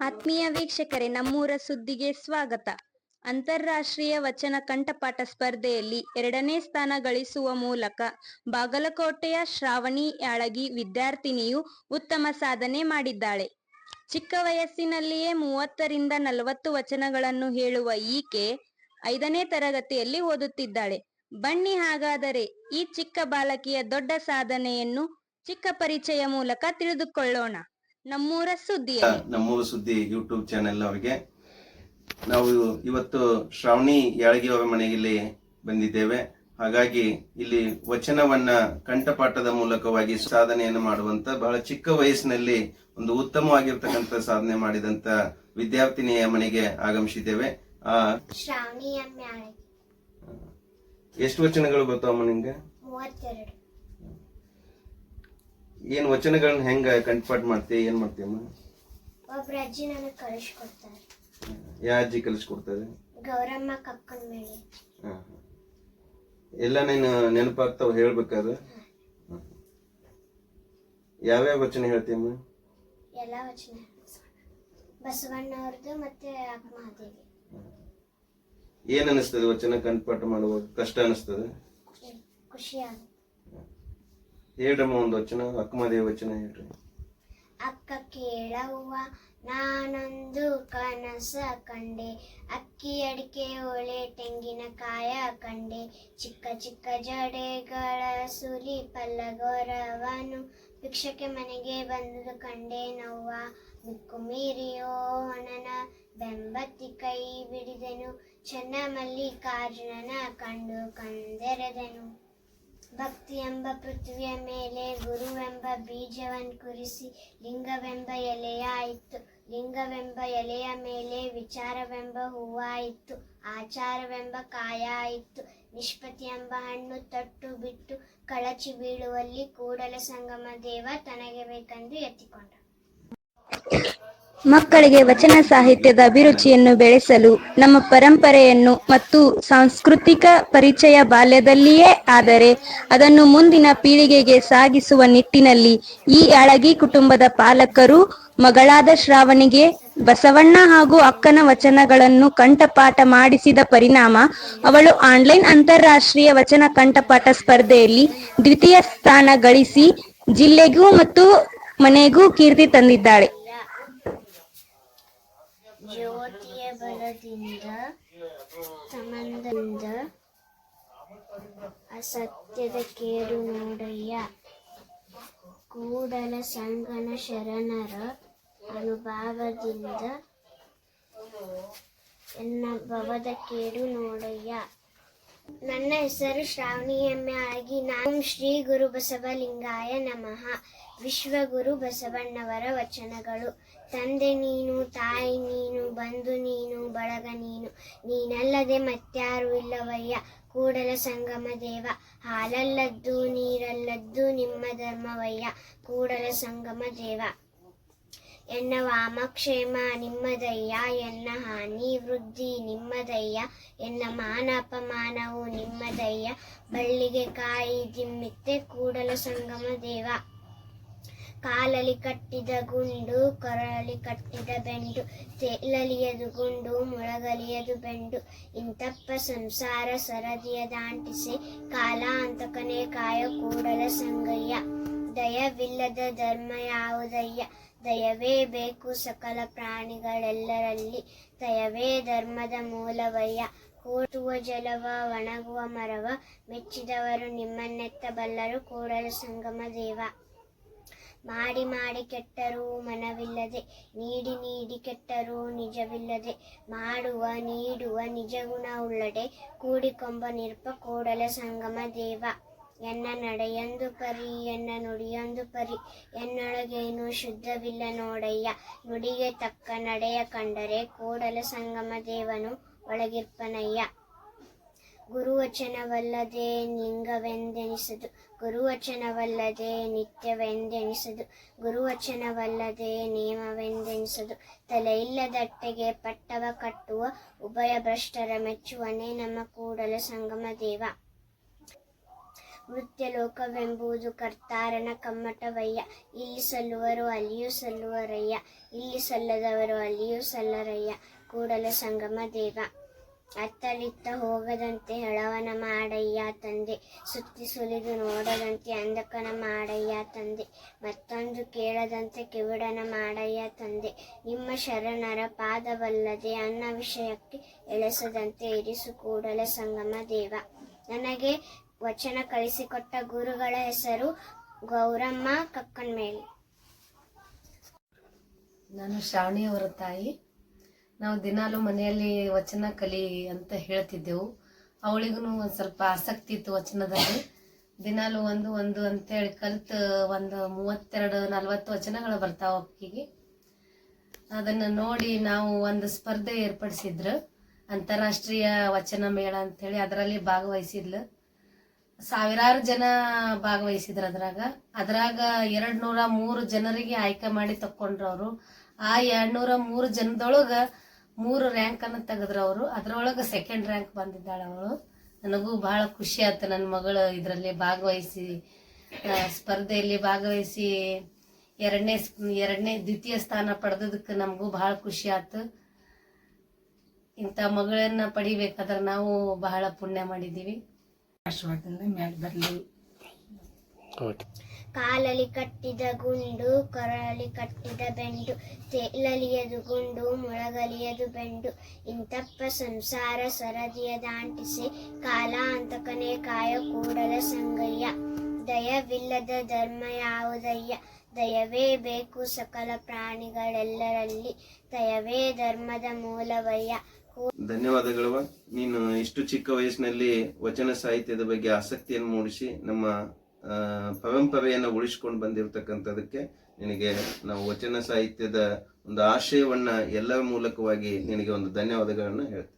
ಆತ್ಮೀಯ ವೀಕ್ಷಕರೇ, ನಮ್ಮೂರ ಸುದ್ದಿಗೆ ಸ್ವಾಗತ. ಅಂತಾರಾಷ್ಟ್ರೀಯ ವಚನ ಕಂಠಪಾಠ ಸ್ಪರ್ಧೆಯಲ್ಲಿ ಎರಡನೇ ಸ್ಥಾನ ಗಳಿಸುವ ಮೂಲಕ ಬಾಗಲಕೋಟೆಯ ಶ್ರಾವಣಿ ಯಾಳಗಿ ವಿದ್ಯಾರ್ಥಿನಿಯು ಉತ್ತಮ ಸಾಧನೆ ಮಾಡಿದ್ದಾಳೆ. ಚಿಕ್ಕ ವಯಸ್ಸಿನಲ್ಲಿಯೇ ಮೂವತ್ತರಿಂದ ನಲವತ್ತು ವಚನಗಳನ್ನು ಹೇಳುವ ಈಕೆ ಐದನೇ ತರಗತಿಯಲ್ಲಿ ಓದುತ್ತಿದ್ದಾಳೆ. ಬನ್ನಿ ಹಾಗಾದರೆ ಈ ಚಿಕ್ಕ ಬಾಲಕಿಯ ದೊಡ್ಡ ಸಾಧನೆಯನ್ನು ಚಿಕ್ಕ ಪರಿಚಯ ಮೂಲಕ ತಿಳಿದುಕೊಳ್ಳೋಣ. ನಮ್ಮೂರ ಸುದ್ದಿ ನಮ್ಮೂರ ಸುದ್ದಿ ಯೂಟ್ಯೂಬ್ ಚಾನೆಲ್ ಅವರಿಗೆ. ನಾವು ಇವತ್ತು ಶ್ರಾವಣಿ ಯಾಳಗಿ ಅವರ ಮನೆಯಲ್ಲಿ ಬಂದಿದ್ದೇವೆ. ಹಾಗಾಗಿ ಇಲ್ಲಿ ವಚನವನ್ನ ಕಂಠಪಾಠದ ಮೂಲಕವಾಗಿ ಸಾಧನೆಯನ್ನು ಮಾಡುವಂತ ಬಹಳ ಚಿಕ್ಕ ವಯಸ್ಸಿನಲ್ಲಿ ಒಂದು ಉತ್ತಮವಾಗಿರ್ತಕ್ಕಂಥ ಸಾಧನೆ ಮಾಡಿದಂತ ವಿದ್ಯಾರ್ಥಿನಿಯ ಮನೆಗೆ ಆಗಮಿಸಿದ್ದೇವೆ. ಆ ಶ್ರಾವಣಿ ಎಷ್ಟು ವಚನಗಳು ಬರ್ತಾವಮ್ಮ ನಿಮ್ಗೆ ಮೂವತ್ತೆರಡು. ಏನ್ ವಚನಗಳನ್ನ ಹೆಂಗ ಕಂಠಪಾಠ ಮಾಡ್ತೀಯ ಏನ್ ಮಾಡ್ತೀಯಮ್ಮ ಒಬ್ರ ಅಜ್ಜಿ ನನಗೆ ಕಳಿಸ್ಕೊಡ್ತಾರೆ. ಯಾ ಅಜ್ಜಿ ಕಲಿಸ್ಕೊಡ್ತಾರೆ ಗೌರಮ್ಮ ಕಕ್ಕನ ಮೇಲೆ. ಹಾ. ಎಲ್ಲ ನೀನು ನೆನಪಾಗ್ತಾವ ಹೇಳ್ಬೇಕಾದ್ರೆ. ಯಾವ್ಯಾವ ವಚನ ಹೇಳ್ತೀಯಮ್ಮ ಎಲ್ಲ ವಚನ. ಬಸವಣ್ಣವ್ರದ್ದು ಮತ್ತೆ ಅಕ್ಕಮಹಾದೇವಿ. ಏನ್ ಅನಿಸ್ತದೆ ವಚನ ಕಂಠಪಾಠ ಮಾಡುವಾಗ? ಕಷ್ಟ ಅನಿಸ್ತದೆ? ಖುಷಿ ಆಗುತ್ತೆ ಒಂದು ವಚನ ಅಕ್ಕ ಕೇಳವ್ವ, ನಾನೊಂದು ಕನಸ ಕಂಡೆ. ಅಕ್ಕಿ ಅಡಿಕೆ ಒಳೆ ತೆಂಗಿನಕಾಯ ಕಂಡೆ. ಚಿಕ್ಕ ಚಿಕ್ಕ ಜಡೆಗಳ ಸುಲಿ ಪಲ್ಲಗೊರವನು ಭಿಕ್ಷಕ್ಕೆ ಮನೆಗೆ ಬಂದು ಕಂಡೆ. ನೋವ ಬಿಕ್ಕು ಮೀರಿಯೋ ಹಣನ ಬೆಂಬತ್ತಿ ಕೈ ಬಿಡಿದೆನು. ಚೆನ್ನ ಮಲ್ಲಿಕಾರ್ಜುನನ ಕಂಡು ಕಂದೆರೆದೆನು. ಭಕ್ತಿ ಎಂಬ ಪೃಥ್ವಿಯ ಮೇಲೆ, ಗುರುವೆಂಬ ಬೀಜವನ್ನು ಕುರಿಸಿ ಲಿಂಗವೆಂಬ ಎಲೆಯಾಯಿತು ಲಿಂಗವೆಂಬ ಎಲೆಯ ಮೇಲೆ ವಿಚಾರವೆಂಬ ಹೂವಾಯಿತು ಆಚಾರವೆಂಬ ಕಾಯಾಯಿತು ನಿಷ್ಪತಿ ಎಂಬ ಹಣ್ಣು ತಟ್ಟು ಬಿಟ್ಟು ಕಳಚಿ ಬೀಳುವಲ್ಲಿ ಕೂಡಲ ಸಂಗಮ ದೇವ ತನಗೆ ಬೇಕೆಂದು ಎತ್ತಿಕೊಂಡ. ಮಕ್ಕಳಿಗೆ ವಚನ ಸಾಹಿತ್ಯದ ಅಭಿರುಚಿಯನ್ನು ಬೆಳೆಸಲು ನಮ್ಮ ಪರಂಪರೆಯನ್ನು ಮತ್ತು ಸಾಂಸ್ಕೃತಿಕ ಪರಿಚಯ ಬಾಲ್ಯದಲ್ಲಿಯೇ ಆದರೆ ಅದನ್ನು ಮುಂದಿನ ಪೀಳಿಗೆಗೆ ಸಾಗಿಸುವ ನಿಟ್ಟಿನಲ್ಲಿ ಈ ಅಳಗಿ ಕುಟುಂಬದ ಪಾಲಕರು, ಮಗಳಾದ ಶ್ರಾವಣಿಗೆ ಬಸವಣ್ಣ ಹಾಗೂ ಅಕ್ಕನ ವಚನಗಳನ್ನು ಕಂಠಪಾಠ ಮಾಡಿಸಿದ ಪರಿಣಾಮ ಅವಳು ಆನ್ಲೈನ್ ಅಂತಾರಾಷ್ಟ್ರೀಯ ವಚನ ಕಂಠಪಾಠ ಸ್ಪರ್ಧೆಯಲ್ಲಿ ದ್ವಿತೀಯ ಸ್ಥಾನ ಗಳಿಸಿ ಜಿಲ್ಲೆಗೂ ಮತ್ತು ಮನೆಗೂ ಕೀರ್ತಿ ತಂದಿದ್ದಾಳೆ. ಬಲದಿಂದ ಸಂಬಂಧದಿಂದ ಅಸತ್ಯದ ಕೇಡು ನೋಡಯ್ಯ ಕೂಡಲ ಸಂಗನ ಶರಣರ ಅನುಭಾವದಿಂದ ಎನ್ನ ಭವದ ಕೇಡು ನೋಡಯ್ಯ ನನ್ನ ಹೆಸರು ಶ್ರಾವಣಿ ಎಮ್ಮೆ ಆಗಿ ನಾನು ಶ್ರೀ ಗುರು ಬಸವಲಿಂಗಾಯ ನಮಃ. ವಿಶ್ವಗುರು ಬಸವಣ್ಣವರ ವಚನಗಳು. ತಂದೆ ನೀನು, ತಾಯಿ ನೀನು, ಬಂಧು ನೀನು, ಬಳಗ ನೀನು. ನೀನಲ್ಲದೆ ಮತ್ಯಾರು ಇಲ್ಲವಯ್ಯ. ಕೂಡಲ ಸಂಗಮ ದೇವ. ಹಾಲಲ್ಲದ್ದು, ನೀರಲ್ಲದ್ದು ನಿಮ್ಮ ಧರ್ಮವಯ್ಯ. ಕೂಡಲ ಸಂಗಮ ದೇವ. ಎನ್ನ ವಾಮಕ್ಷೇಮ ನಿಮ್ಮದಯ್ಯ, ಎನ್ನ ಹಾನಿ ವೃದ್ಧಿ ನಿಮ್ಮದಯ್ಯ, ಎನ್ನ ಮಾನ ಅಪಮಾನವು ನಿಮ್ಮದಯ್ಯ, ಬಳ್ಳಿಗೆ ಕಾಯಿ ದಿಮ್ಮಿತ್ತೆ ಕೂಡಲ ಸಂಗಮ ದೇವ. ಕಾಲಲಿ ಕಟ್ಟಿದ ಗುಂಡು, ಕೊರಳಲಿ ಕಟ್ಟಿದ ಬೆಂಡು, ತೇಲಲಿಯದು ಗುಂಡು, ಮುಳಗಲಿಯದು ಬೆಂಡು. ಇಂತಪ್ಪ ಸಂಸಾರ ಸರದಿಯ ದಾಂಟಿಸಿ, ಕಾಲ ಅಂತಕನೇ ಕಾಯ ಕೂಡಲ ಸಂಗಯ್ಯ. ದಯವಿಲ್ಲದ ಧರ್ಮ ಯಾವುದಯ್ಯ? ದಯವೇ ಬೇಕು ಸಕಲ ಪ್ರಾಣಿಗಳೆಲ್ಲರಲ್ಲಿ. ದಯವೇ ಧರ್ಮದ ಮೂಲವಯ್ಯ. ಕೂಟುವ ಜಲವ, ಒಣಗುವ ಮರವ, ಮೆಚ್ಚಿದವರು ನಿಮ್ಮನ್ನೆತ್ತಬಲ್ಲರು ಕೂಡಲ ಸಂಗಮ ದೇವ. ಮಾಡಿ ಮಾಡಿ ಕೆಟ್ಟರೂ ಮನವಿಲ್ಲದೆ, ನೀಡಿ ನೀಡಿ ಕೆಟ್ಟರೂ ನಿಜವಿಲ್ಲದೆ, ಮಾಡುವ ನೀಡುವ ನಿಜಗುಣ ಉಳ್ಳಡೆ, ಕೂಡಿಕೊಂಬ ನಿರ್ಪ ಕೂಡಲ ಸಂಗಮ ದೇವ. ಎನ್ನ ನಡೆಯೊಂದು ಪರಿ, ಎನ್ನ ನುಡಿಯೊಂದು ಪರಿ. ಎನ್ನೊಳಗೇನು ಶುದ್ಧವಿಲ್ಲ ನೋಡಯ್ಯ. ನುಡಿಗೆ ತಕ್ಕ ನಡೆಯ ಕಂಡರೆ ಕೂಡಲ ಸಂಗಮ ದೇವನು ಒಳಗಿರ್ಪನಯ್ಯ. ಗುರುವಚನವಲ್ಲದೆ ನಿಂಗವೆಂದೆನಿಸದು. ಗುರುವಚನವಲ್ಲದೆ ನಿತ್ಯವೆಂದೆನಿಸದು. ಗುರುವಚನವಲ್ಲದೆ ನೇಮವೆಂದೆನಿಸದು. ತಲೆಯಿಲ್ಲದಟ್ಟೆಗೆ ಪಟ್ಟವ ಕಟ್ಟುವ ಉಭಯ ಭ್ರಷ್ಟರ ಮೆಚ್ಚುವನೇ ನಮ್ಮ ಕೂಡಲ ಸಂಗಮ ದೇವ. ವೃತ್ಯ ಲೋಕವೆಂಬುದು ಕರ್ತಾರನ ಕಮ್ಮಟವಯ್ಯ. ಇಲ್ಲಿ ಸಲ್ಲುವರು ಅಲ್ಲಿಯೂ ಸಲ್ಲುವರಯ್ಯ. ಇಲ್ಲಿ ಸಲ್ಲದವರು ಅಲ್ಲಿಯೂ ಸಲ್ಲರಯ್ಯ. ಕೂಡಲ ಸಂಗಮ ದೇವ. ಅತ್ತಲಿತ್ತ ಹೋಗದಂತೆ ಹೆಳವನ ಮಾಡಯ್ಯ ತಂದೆ. ಸುತ್ತಿ ಸುಲಿದು ನೋಡದಂತೆ ಅಂಧಕನ ಮಾಡಯ್ಯ ತಂದೆ. ಮತ್ತೊಂದು ಕೇಳದಂತೆ ಕಿವಿಡನ ಮಾಡಯ್ಯ ತಂದೆ. ನಿಮ್ಮ ಶರಣರ ಪಾದವಲ್ಲದೆ ಅನ್ನ ವಿಷಯಕ್ಕೆ ಎಳೆಸದಂತೆ ಇರಿಸು ಕೂಡಲ ಸಂಗಮ ದೇವ. ನನಗೆ ವಚನ ಕಳಿಸಿಕೊಟ್ಟ ಗುರುಗಳ ಹೆಸರು ಗೌರಮ್ಮ ಕಕ್ಕನ್ಮೇಲಿ. ನಾನು ಶ್ರಾವಣಿಯವರ ತಾಯಿ. ನಾವು ದಿನಾಲು ಮನೆಯಲ್ಲಿ ವಚನ ಕಲಿ ಅಂತ ಹೇಳ್ತಿದ್ದೆವು. ಅವಳಿಗೂ ಒಂದು ಸ್ವಲ್ಪ ಆಸಕ್ತಿ ಇತ್ತು ವಚನದಲ್ಲಿ. ದಿನಾಲು ಒಂದು ಒಂದು ಅಂತೇಳಿ ಕಲ್ತು ಒಂದು ಮೂವತ್ತೆರಡು, ನಲ್ವತ್ತು ವಚನಗಳು ಬರ್ತಾವ ಅಕ್ಕಿಗೆ ಅದನ್ನು ನೋಡಿ ನಾವು ಒಂದು ಸ್ಪರ್ಧೆ ಏರ್ಪಡಿಸಿದ್ರು. ಅಂತಾರಾಷ್ಟ್ರೀಯ ವಚನ ಮೇಳ ಅಂತೇಳಿ ಅದರಲ್ಲಿ ಭಾಗವಹಿಸಿದ್ಲು. ಸಾವಿರಾರು ಜನ ಭಾಗವಹಿಸಿದ್ರು ಅದ್ರಾಗ. ಅದ್ರಾಗ ಎರಡ್ ನೂರ ಮೂರು ಜನರಿಗೆ ಆಯ್ಕೆ ಮಾಡಿ ತಕ್ಕೊಂಡ್ರು ಅವರು ಆ ಎರಡ್ ನೂರ ಮೂರು ಜನದೊಳಗ ಮೂರು ರ್ಯಾಂಕ್ ಅನ್ನ ತೆಗೆದ್ರು ಅವರು ಅದ್ರೊಳಗ ಸೆಕೆಂಡ್ ರ್ಯಾಂಕ್ ಬಂದಿದ್ದಾಳೆ ಅವಳು. ನನಗೂ ಬಹಳ ಖುಷಿ ಆಯ್ತು. ನನ್ನ ಮಗಳು ಇದರಲ್ಲಿ ಭಾಗವಹಿಸಿ ಸ್ಪರ್ಧೆಯಲ್ಲಿ ಭಾಗವಹಿಸಿ ಎರಡನೇ ಎರಡನೇ ದ್ವಿತೀಯ ಸ್ಥಾನ ಪಡೆದದಕ್ಕೆ ನಮಗೂ ಬಹಳ ಖುಷಿ ಆಯ್ತು. ಇಂಥ ಮಗಳನ್ನ ಪಡಿಬೇಕಾದ್ರೆ ನಾವು ಬಹಳ ಪುಣ್ಯ ಮಾಡಿದ್ದೀವಿ. ಆಶೀರ್ವಾದದಿಂದ ಮ್ಯಾಲೆ ಓಕೆ ಕಾಲಲಿ ಕಟ್ಟಿದ ಗುಂಡು ಕೊರಳಲ್ಲಿ ಕಟ್ಟಿದ ಬೆಂಡು ತೇಲಲಿಯದು ಗುಂಡು ಮೊಳಗಲಿಯದು ಬೆಂಡು ಇಂತಪ್ಪ ಸಂಸಾರ ಸರದಿಯ ದಾಂಟಿಸಿ ಕಾಲ ಅಂತಕನೇ ಕಾಯ ಕೂಡಲ ಸಂಗಯ್ಯ. ದಯವಿಲ್ಲದ ಧರ್ಮ ಯಾವುದಯ್ಯ? ದಯವೇ ಬೇಕು ಸಕಲ ಪ್ರಾಣಿಗಳೆಲ್ಲರಲ್ಲಿ. ದಯವೇ ಧರ್ಮದ ಮೂಲವಯ್ಯ? ಧನ್ಯವಾದಗಳು. ನೀನು ಇಷ್ಟು ಚಿಕ್ಕ ವಯಸ್ಸಿನಲ್ಲಿ ವಚನ ಸಾಹಿತ್ಯದ ಬಗ್ಗೆ ಆಸಕ್ತಿಯನ್ನು ಮೂಡಿಸಿ ನಮ್ಮ ಪರಂಪರೆಯನ್ನ ಉಳಿಸ್ಕೊಂಡು ಬಂದಿರತಕ್ಕಂಥದಕ್ಕೆ ನಿನಗೆ ನಾವು ವಚನ ಸಾಹಿತ್ಯದ ಒಂದು ಆಶಯವನ್ನ ಎಲ್ಲರ ಮೂಲಕವಾಗಿ ನಿನಗೆ ಒಂದು ಧನ್ಯವಾದಗಳನ್ನು ಹೇಳ್ತೀವಿ.